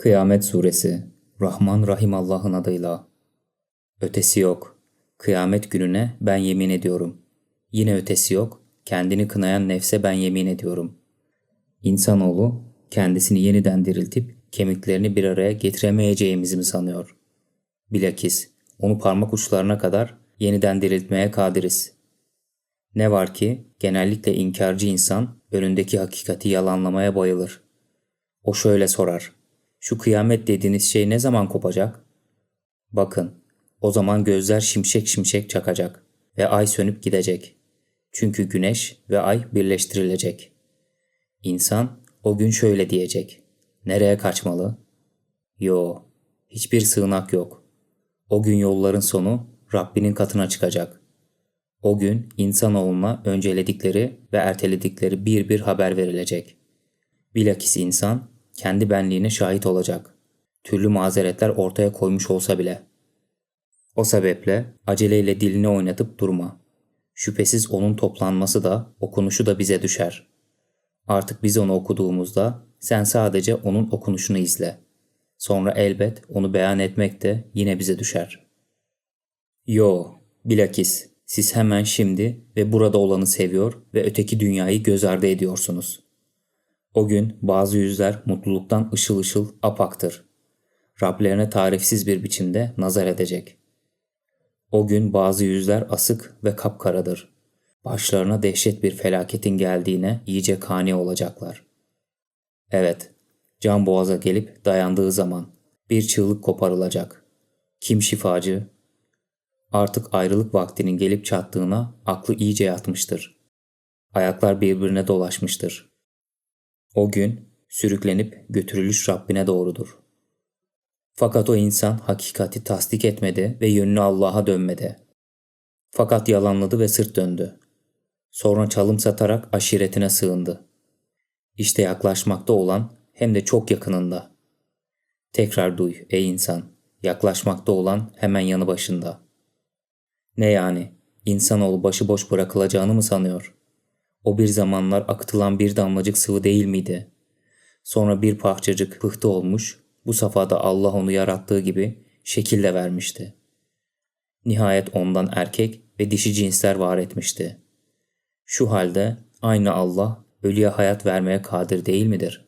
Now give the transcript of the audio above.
Kıyamet Suresi Rahman Rahim Allah'ın adıyla. Ötesi yok. Kıyamet gününe ben yemin ediyorum. Yine ötesi yok. Kendini kınayan nefse ben yemin ediyorum. İnsanoğlu kendisini yeniden diriltip kemiklerini bir araya getiremeyeceğimizi mi sanıyor? Bilakis onu parmak uçlarına kadar yeniden diriltmeye kadiriz. Ne var ki genellikle inkarcı insan önündeki hakikati yalanlamaya bayılır. O şöyle sorar. Şu kıyamet dediğiniz şey ne zaman kopacak? Bakın, o zaman gözler şimşek şimşek çakacak ve ay sönüp gidecek. Çünkü güneş ve ay birleştirilecek. İnsan o gün şöyle diyecek. Nereye kaçmalı? Yo, hiçbir sığınak yok. O gün yolların sonu Rabbinin katına çıkacak. O gün insanoğluna önceledikleri ve erteledikleri bir bir haber verilecek. Bilakis insan kendi benliğine şahit olacak. Türlü mazeretler ortaya koymuş olsa bile. O sebeple aceleyle dilini oynatıp durma. Şüphesiz onun toplanması da okunuşu da bize düşer. Artık biz onu okuduğumuzda sen sadece onun okunuşunu izle. Sonra elbet onu beyan etmek de yine bize düşer. Yo, bilakis siz hemen şimdi ve burada olanı seviyor ve öteki dünyayı göz ardı ediyorsunuz. O gün bazı yüzler mutluluktan ışıl ışıl apaktır. Rablerine tarifsiz bir biçimde nazar edecek. O gün bazı yüzler asık ve kapkaradır. Başlarına dehşet bir felaketin geldiğine iyice kani olacaklar. Evet, can boğaza gelip dayandığı zaman bir çığlık koparılacak. Kim şifacı? Artık ayrılık vaktinin gelip çattığına aklı iyice yatmıştır. Ayaklar birbirine dolaşmıştır. O gün sürüklenip götürülüş Rabbine doğrudur. Fakat o insan hakikati tasdik etmedi ve yönünü Allah'a dönmedi. Fakat yalanladı ve sırt döndü. Sonra çalım satarak aşiretine sığındı. İşte yaklaşmakta olan hem de çok yakınında. Tekrar duy ey insan, yaklaşmakta olan hemen yanı başında. Ne yani, insanoğlu başıboş bırakılacağını mı sanıyor? O bir zamanlar akıtılan bir damlacık sıvı değil miydi? Sonra bir parçacık pıhtı olmuş, bu safhada Allah onu yarattığı gibi şekil de vermişti. Nihayet ondan erkek ve dişi cinsler var etmişti. Şu halde aynı Allah ölüye hayat vermeye kadir değil midir?